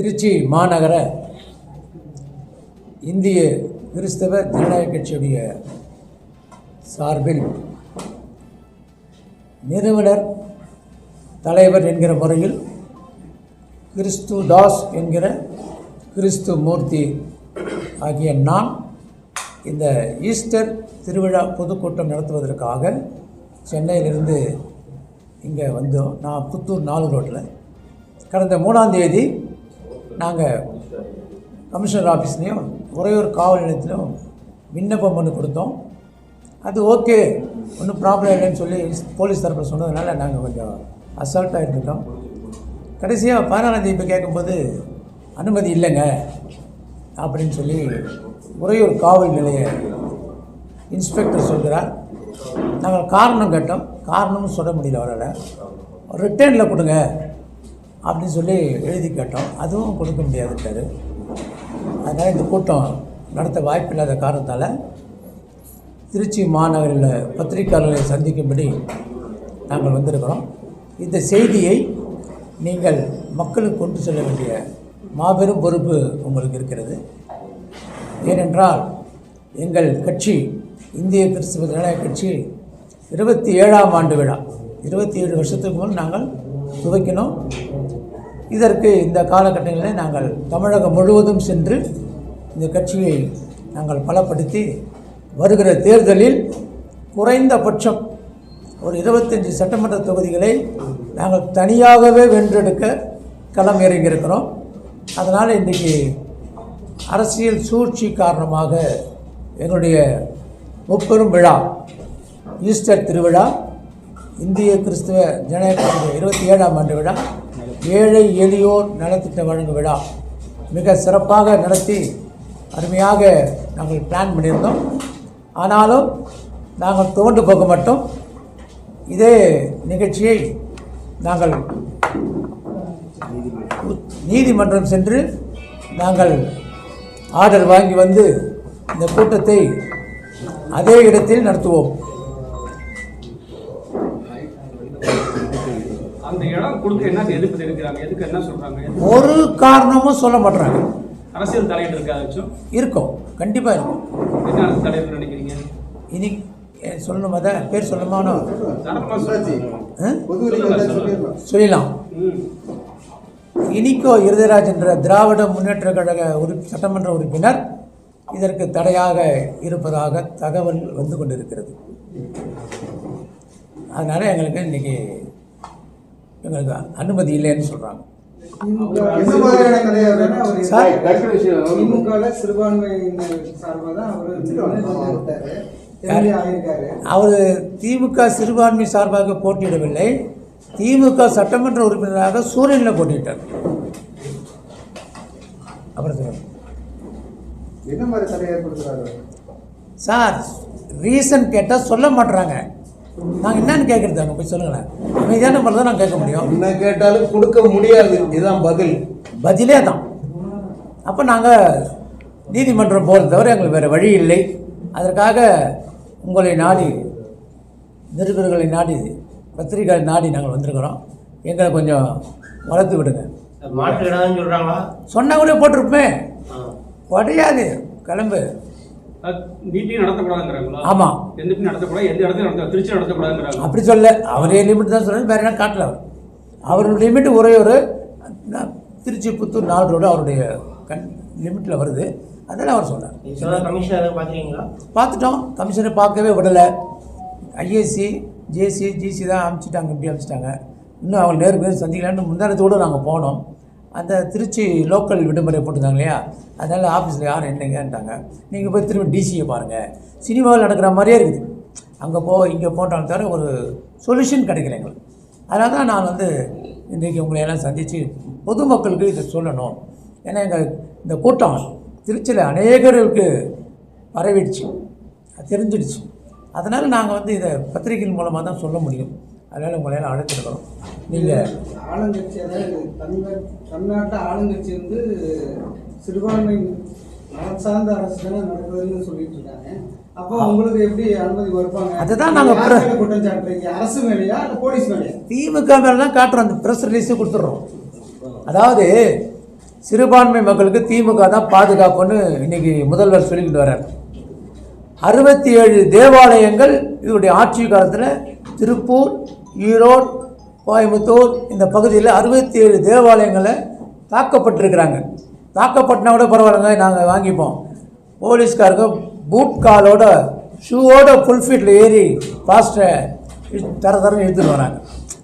திருச்சி மாநகர இந்திய கிறிஸ்தவ ஜனநாயக கட்சியுடைய சார்பில் நிறுவனர் தலைவர் என்கிற முறையில் கிறிஸ்து தாஸ் என்கிற கிறிஸ்து மூர்த்தி ஆகிய நான் இந்த ஈஸ்டர் திருவிழா பொதுக்கூட்டம் நடத்துவதற்காக சென்னையிலிருந்து இங்கே வந்தோம் நான் புத்தூர் நாலு ரோட்டில். கடந்த மூணாம் தேதி நாங்கள் கமிஷனர் ஆஃபீஸ்லேயும் உறையூர் காவல் நிலையத்திலும் விண்ணப்பம் பண்ணி கொடுத்தோம். அது ஓகே ஒன்றும் ப்ராப்ளம் இல்லைன்னு சொல்லி போலீஸ் தரப்பில் சொன்னதுனால நாங்கள் கொஞ்சம் அசால்ட்டாக இருந்துட்டோம் கடைசியாக பதினாறாம் தேதி இப்போ கேட்கும்போது அனுமதி இல்லைங்க அப்படின்னு சொல்லி உறையூர் காவல் நிலைய இன்ஸ்பெக்டர் சொல்கிறார் நாங்கள் காரணம் கேட்டோம். காரணமும் சொல்ல முடியல அவரால். ரிட்டர்னில் கொடுங்க. அப்படின்னு சொல்லி எழுதி கேட்டோம். அதுவும் கொடுக்க முடியாதுட்டாரு அதனால் இந்த கூட்டம் நடத்த வாய்ப்பில்லாத காரணத்தால் திருச்சி மாநகரில் பத்திரிகையாளர்களை சந்திக்கும்படி நாங்கள் வந்திருக்கிறோம். இந்த செய்தியை நீங்கள் மக்களுக்கு கொண்டு செல்ல வேண்டிய மாபெரும் பொறுப்பு உங்களுக்கு இருக்கிறது. ஏனென்றால் எங்கள் கட்சி இந்திய கிறிஸ்தவ ஜனநாயக கட்சி இருபத்தி ஏழாம் ஆண்டு விழா. இருபத்தி ஏழு வருஷத்துக்கு முன் நாங்கள் துவக்கினோம். இதற்கு இந்த காலகட்டங்களில் நாங்கள் தமிழகம் முழுவதும் சென்று இந்த கட்சியை நாங்கள் பலப்படுத்தி வருகிற தேர்தலில் குறைந்தபட்சம் ஒரு இருபத்தஞ்சி சட்டமன்ற தொகுதிகளை நாங்கள் தனியாகவே வென்றெடுக்க களம் இறங்கியிருக்கிறோம். அதனால் இன்றைக்கு அரசியல் சூழ்ச்சி காரணமாக எங்களுடைய முப்பெரும் விழா ஈஸ்டர் திருவிழா இந்திய கிறிஸ்துவ ஜனநாயக இருபத்தி ஏழாம் ஆண்டு விழா ஏழை எளியோர் நலத்திட்ட வழங்கும் விழா மிக சிறப்பாக நடத்தி அருமையாக நாங்கள் பிளான் பண்ணியிருந்தோம். ஆனாலும் நாங்கள் துவண்டு போக மாட்டோம். இதே நிகழ்ச்சியை நாங்கள் நீதிமன்றம் சென்று நாங்கள் ஆர்டர் வாங்கி வந்து இந்த கூட்டத்தை அதே இடத்தில் நடத்துவோம். அந்த இடம் கொடுக்க என்ன எதிர்ப்பு தெரிவிக்கிறாங்க? எதுக்கு என்ன சொல்றாங்க? ஒரு காரணமும் சொல்ல மாட்டுறாங்க அரசியல் தலையீடு இருக்காச்சும் இருக்கும். கண்டிப்பாக இருக்கும். என்ன தலையீடு நினைக்கிறீங்க? இனி சொல்லணுமா தான் பேர் சொல்லுங்க. சொல்லலாம் ம். இனிக்கோ இருதராஜ் என்ற திராவிட முன்னேற்ற கழக உறு சட்டமன்ற உறுப்பினர் இதற்கு தடையாக இருப்பதாக தகவல் வந்து கொண்டிருக்கிறது. அதனால் எங்களுக்கு இன்றைக்கி எங்களுக்கு அனுமதி இல்லைன்னு சொல்கிறாங்க அவர் திமுக சிறுபான்மை சார்பாக போட்டியிடவில்லை. திமுக சட்டமன்ற உறுப்பினராக சூரியனில் போட்டியிட்டார். அப்புறம் என்ன மாதிரி தடை ஏற்படுத்துறாரு? சார் ரீசன் கேட்டால் சொல்ல மாட்டுறாங்க நாங்கள் என்னன்னு கேட்குறது அங்கே போய் சொல்லுங்களேன். அமைதியான நம்பர் தான் நாங்கள் கேட்க முடியும். என்ன கேட்டாலும் கொடுக்க முடியாது. இதுதான் பதில். பதிலே தான். அப்போ நாங்கள் நீதிமன்றம் போகிறத தவிர எங்களுக்கு வேறு வழி இல்லை. அதற்காக உங்களை நாடி நிருபர்களை நாடி பத்திரிகை நாடி நாங்கள் வந்திருக்கிறோம். எங்களை கொஞ்சம் வளர்த்து விடுங்க. மாற்று இடம் சொல்றாங்களா? சொன்னால் கூட போட்டிருப்பே உடையாது. கிளம்பு. மீட்டிங் நடத்தக்கூடாதுங்கிறாங்களா? ஆமாம் எந்த நடத்தக்கூடாது? எந்த இடத்துல நடத்த திருச்சி நடத்தக்கூடாதுங்கிறாங்க அப்படி சொல்ல அவரே லிமிட் தான் சொல்கிறார் வேறு இடம் காட்டல அவர். அவரோட லிமிட் ஒரே ஒரு நான் திருச்சி புத்தூர் நாலு ரோடு அவருடைய கண் லிமிட்டில் வருது. அதெல்லாம் அவர் சொன்னார். சொன்ன கமிஷன் எதாவது பார்த்துருக்கீங்களா? பார்த்துட்டோம். கமிஷனை பார்க்கவே விடலை. ஐஏசி ஜேசி ஜிசி தான் அனுப்பிச்சிட்டாங்க இப்படி அனுப்பிச்சிட்டாங்க இன்னும் அவங்க நேருக்கு நேர் சந்திக்கலான்னு முந்தானத்தோடு நாங்கள் போனோம். அந்த திருச்சி லோக்கல் விடுமுறை போட்டிருந்தாங்க இல்லையா? அதனால் ஆஃபீஸில் யாரும் இல்லைங்கன்ட்டாங்க. நீங்கள் போய் திரும்ப டிசியை பாருங்கள் சினிமாவில் நடக்கிற மாதிரியே இருக்குது. அங்கே போ இங்கே போட்டாலும் தவிர ஒரு சொல்யூஷன் கிடைக்கல எங்களுக்கு. அதனால தான் நான் வந்து இன்றைக்கி உங்களை எல்லாம் சந்தித்து பொதுமக்களுக்கு இதை சொல்லணும். ஏன்னா எங்கள் இந்த கூட்டம் திருச்சியில் அநேகர்களுக்கு பரவிடுச்சு. தெரிஞ்சிடுச்சு. அதனால் நாங்கள் வந்து இதை பத்திரிகையின் மூலமாக தான் சொல்ல முடியும். அதனால் உங்களை எல்லாம் அழைச்சிருக்கிறோம் நீங்கள் ஆளுங்கட்சி அதாவது தமிழ் தமிழ்நாட்டில் ஆளுங்கட்சி வந்து சிறுபான்மை நலம் சார்ந்த அரசு தானே நடக்குதுன்னு சொல்லிட்டு இருக்காங்க. அப்போ உங்களுக்கு எப்படி அனுமதி மறுப்பாங்க அதுதான் நாங்க யார் பிர- மேல குற்றம் சாட்டுறீங்க? அரசு மேலேயா இல்லை போலீஸ் மேலேயா? திமுக மேலே தான் காட்டுறோம். அந்த ப்ரெஸ் ரிலீஸை கொடுத்துட்றோம். அதாவது சிறுபான்மை மக்களுக்கு திமுக தான் பாதுகாப்புன்னு இன்னைக்கு முதல்வர் சொல்லிக்கிட்டு வர்றார். அறுபத்தி ஏழு தேவாலயங்கள் இவருடைய ஆட்சி காலத்தில் திருப்பூர் ஈரோடு கோயம்புத்தூர் இந்த பகுதியில் அறுபத்தி ஏழு தேவாலயங்களை தாக்கப்பட்டிருக்கிறாங்க. தாக்கப்பட்டினா கூட பரவாயில்லைங்க நாங்கள் வாங்கிப்போம். போலீஸ்காரங்க பூட் காலோட ஷூவோட ஃபுல் ஃபீட்டில் ஏறி பாஸ்ட்டை தர தரன்னு எடுத்துகிட்டு வராங்க.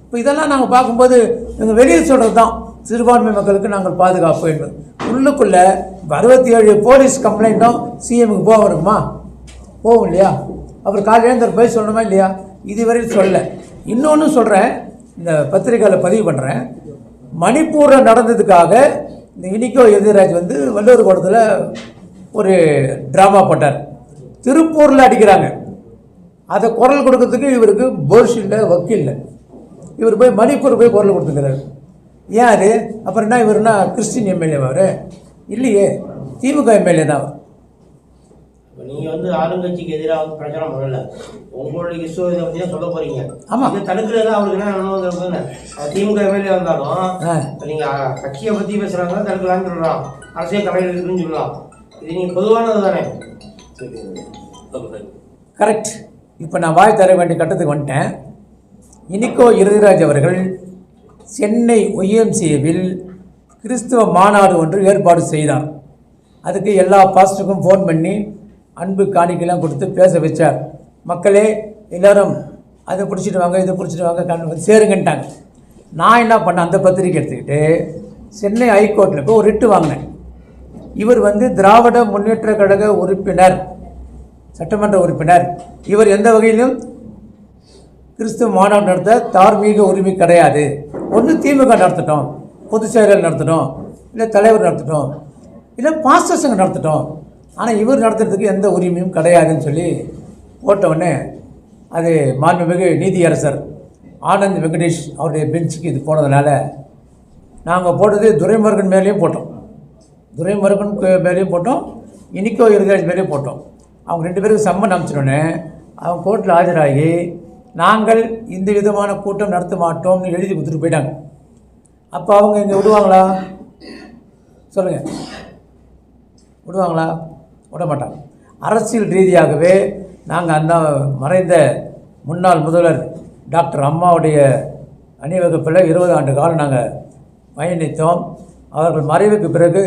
இப்போ இதெல்லாம் நாங்கள் பார்க்கும்போது எங்கள் வெளியில் சொல்கிறது தான் சிறுபான்மை மக்களுக்கு நாங்கள் பாதுகாப்பு என்பது. உள்ளுக்குள்ளே அறுபத்தி ஏழு போலீஸ் கம்ப்ளைண்ட்டும் சிஎமுக்கு போக வருமா? போகும் இல்லையா? அவர் காலையில் போய் சொல்லணுமா இல்லையா? இதுவரையில் சொல்லலை. இன்னொன்று சொல்கிறேன் இந்த பத்திரிக்கையில் பதிவு பண்ணுறேன் மணிப்பூரில் நடந்ததுக்காக இந்த இனிக்கோ எதிராஜ் வந்து வள்ளுவர் கோட்டத்தில் ஒரு ட்ராமா போட்டார். திருப்பூரில் அடிக்கிறாங்க. அதை குரல் கொடுக்கறதுக்கு இவருக்கு போர்ஷ் இல்லை வக்கீல் இல்லை. இவர் போய் மணிப்பூர் போய் குரல் கொடுத்துக்கிறாரு. ஏன் அது? அப்புறம் என்ன இவர்னா கிறிஸ்டின் எம்எல்ஏ அவர்? இல்லையே திமுக எம்எல்ஏ தான் அவர். இப்ப நீங்க வந்து ஆளுங்கட்சிக்கு எதிராக வந்து பிரச்சாரம் பண்ணல. உங்களுடைய இஷ்யூ இதை பத்தி தான் சொல்ல போறீங்க. ஆமா. இதை தடுக்கிறது அவருக்கு என்ன நன்மை திமுக எம்எல்ஏ வந்தாலும் ஆ. இப்ப நீங்க கட்சியை பத்தி பேசுறாங்க தடுக்கலாம்னு சொல்லலாம் அரசியல் தலைவர் இருக்குன்னு சொல்லலாம் இது நீங்க பொதுவானது தானே? கரெக்ட் இப்போ நான் வாய் தர வேண்டிய கட்டத்துக்கு வந்துட்டேன். இனிக்கோ இறுதிராஜ் அவர்கள் சென்னை ஒய்எம்சிஏவில் கிறிஸ்துவ மாநாடு ஒன்று ஏற்பாடு செய்தார். அதுக்கு எல்லா பாஸ்டருக்கும் ஃபோன் பண்ணி அன்பு காணிக்கெல்லாம் கொடுத்து பேச வச்சார். மக்களே எல்லாரும் அதை பிடிச்சிட்டு வாங்க இதை பிடிச்சிட்டு வாங்க கண் சேருங்கன்ட்டாங்க. நான் என்ன பண்ணேன்? அந்த பத்திரிக்கை எடுத்துக்கிட்டு சென்னை ஹைகோர்ட்டில் போய் ஒரு ரிட்டு வாங்கினேன். இவர் வந்து திராவிட முன்னேற்ற கழக உறுப்பினர் சட்டமன்ற உறுப்பினர். இவர் எந்த வகையிலும் கிறிஸ்துவ மாநாடு நடத்த தார்மீக உரிமை கிடையாது. ஒன்று திமுக நடத்தட்டோம் பொதுச் செயலர் நடத்தட்டும் இல்லை தலைவர் நடத்தட்டும் இல்லை பாஸ்டர்ஸுங்க சங்கம் நடத்தட்டும். ஆனால் இவர் நடத்துறதுக்கு எந்த உரிமையும் கிடையாதுன்னு சொல்லி போட்ட உடனே அது மாண்புமிகு நீதியரசர் ஆனந்த் வெங்கடேஷ் அவருடைய பெஞ்சுக்கு இது போனதுனால நாங்கள் போட்டது துரைமுருகன் மேலேயும் போட்டோம். துரைமுருகன் மேலேயும் போட்டோம். இனிக்கோ இருதராஜ் மேலேயும் போட்டோம். அவங்க ரெண்டு பேருக்கும் சம்மன் அனுப்பிச்சிடோன்னே அவங்க கோர்ட்டில் ஆஜராகி நாங்கள் இந்த விதமான கூட்டம் நடத்த மாட்டோம்னு எழுதி கொடுத்துட்டு போயிட்டாங்க. அப்போ அவங்க இங்கே விடுவாங்களா? சொல்லுங்கள் விடுவாங்களா? விட மாட்டாங்க அரசியல் ரீதியாகவே நாங்கள் அந்த மறைந்த முன்னாள் முதல்வர் டாக்டர் அம்மாவுடைய அணிவகுப்பில் இருபது ஆண்டு காலம் நாங்கள் பயணித்தோம். அவர்கள் மறைவுக்கு பிறகு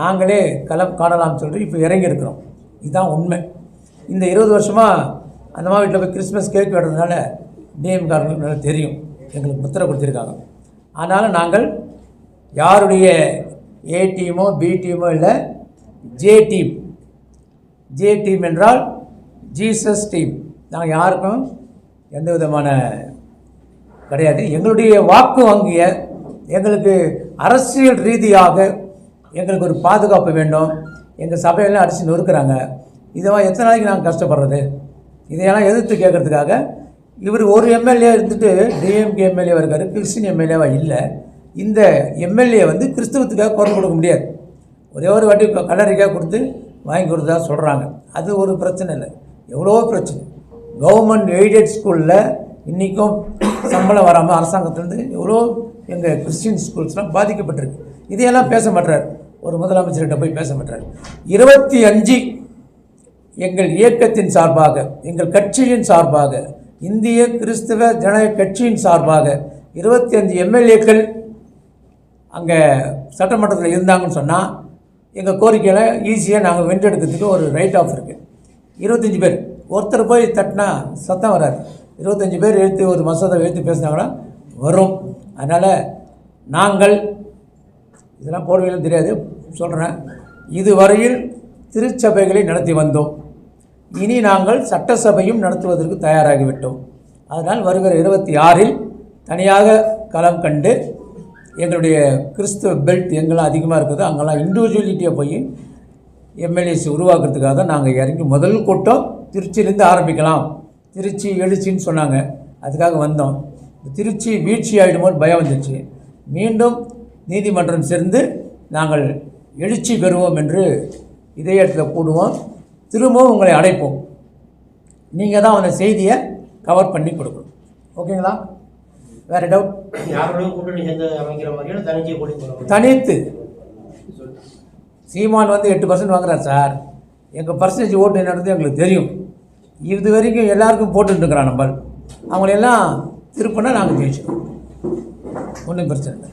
நாங்களே களம் காணலாம்னு சொல்லிட்டு இப்போ இறங்கி இருக்கிறோம் இதுதான் உண்மை. இந்த இருபது வருஷமாக அந்த மாதிரி வீட்டில் போய் கிறிஸ்மஸ் கேக் வெட்டுறதுனால டிஎம்காரங்களுக்கு நல்லா தெரியும். எங்களுக்கு முத்திரை கொடுத்துருக்காங்க. அதனால் நாங்கள் யாருடைய ஏ டீமோ பி டீமோ இல்லை ஜே டீம் ஜே டீம் என்றால் ஜீசஸ் டீம் நாங்கள் யாருக்கும் எந்த விதமான கிடையாது. எங்களுடைய வாக்கு வங்கிய எங்களுக்கு அரசியல் ரீதியாக எங்களுக்கு ஒரு பாதுகாப்பு வேண்டும். எங்கள் சபையெல்லாம் அடிச்சு நொறுக்கிறாங்க. இதெல்லாம் எத்தனை நாளைக்கு நாங்கள் கஷ்டப்படுறது? இதையெல்லாம் எதிர்த்து கேட்குறதுக்காக இவர் ஒரு எம்எல்ஏ இருந்துட்டு டிஎம்கே எம்எல்ஏவாக இருக்கார் கிறிஸ்டின் எம்எல்ஏவாக இல்லை. இந்த எம்எல்ஏ வந்து கிறிஸ்தவத்துக்காக குரல் கொடுக்க முடியாது. ஒரே ஒரு வாட்டி கல்லறைக்காக கொடுத்து வாங்கி கொடுத்தா சொல்கிறாங்க அது ஒரு பிரச்சனை இல்லை. எவ்வளோ பிரச்சனை. கவர்மெண்ட் எய்டட் ஸ்கூலில் இன்றைக்கும் சம்பளம் வராமல் அரசாங்கத்திலேருந்து எவ்வளோ எங்கள் கிறிஸ்டின் ஸ்கூல்ஸ்லாம் பாதிக்கப்பட்டிருக்கு. இதையெல்லாம் பேச மாட்டார். ஒரு முதலமைச்சர்கிட்ட போய் பேச மாட்டார். இருபத்தி அஞ்சு எங்கள் இயக்கத்தின் சார்பாக எங்கள் கட்சியின் சார்பாக இந்திய கிறிஸ்தவ ஜனநாயக கட்சியின் சார்பாக இருபத்தி அஞ்சு எம்எல்ஏக்கள் அங்கே சட்டமன்றத்தில் இருந்தாங்கன்னு சொன்னால் எங்கள் கோரிக்கையில் ஈஸியாக நாங்கள் வென்றெடுக்கிறதுக்கு ஒரு ரைட் ஆஃப் இருக்குது இருபத்தஞ்சி பேர். ஒருத்தர் போய் தட்டினா சத்தம் வராது. இருபத்தஞ்சி பேர் எழுத்து ஒரு மசோதா எழுத்து பேசினாங்கன்னா வரும். அதனால் நாங்கள் இதெல்லாம் போடுவீங்கன்னு தெரியாது சொல்கிறேன் இதுவரையில் திருச்சபைகளை நடத்தி வந்தோம். இனி நாங்கள் சட்டசபையும் நடத்துவதற்கு தயாராகிவிட்டோம். அதனால் வருகிற இருபத்தி ஆறில் தனியாக களம் கண்டு எங்களுடைய கிறிஸ்துவ பெல்ட் எங்கெல்லாம் அதிகமாக இருக்குதோ அங்கெல்லாம் இண்டிவிஜுவலிட்டியாக போய் எம்எல்ஏஸ் உருவாக்குறதுக்காக தான் நாங்கள் இறங்கி முதல் கூட்டம் திருச்சியிலேருந்து ஆரம்பிக்கலாம். திருச்சி எழுச்சின்னு சொன்னாங்க. அதுக்காக வந்தோம். திருச்சி வீழ்ச்சி ஆகிடுமோன்னு பயம் வந்துச்சு. மீண்டும் நீதிமன்றம் சேர்ந்து நாங்கள் எழுச்சி பெறுவோம் என்று இதே இடத்துல கூடுவோம். திரும்பவும் உங்களை அழைப்போம் நீங்கள் தான் அந்த செய்தியை கவர் பண்ணி கொடுக்கணும். ஓகேங்களா? வேறு டவுட் யாரோடையும் கூட்டணி சேர்ந்து அமைக்கிற மாதிரியான தனிச்சை போகிற தனித்து. சீமான் வந்து எட்டு பர்சன்ட் வாங்குறார் சார். எங்கள் பர்சன்டேஜ் ஓட்டு என்னன்றது எங்களுக்கு தெரியும். இது வரைக்கும் எல்லாருக்கும் போட்டுருக்குறான் நம்ம அவங்களெல்லாம் திருப்பினா நாங்கள் ஜெயிச்சிடுவோம் ஒன்றும் பிரச்சனை இல்லை.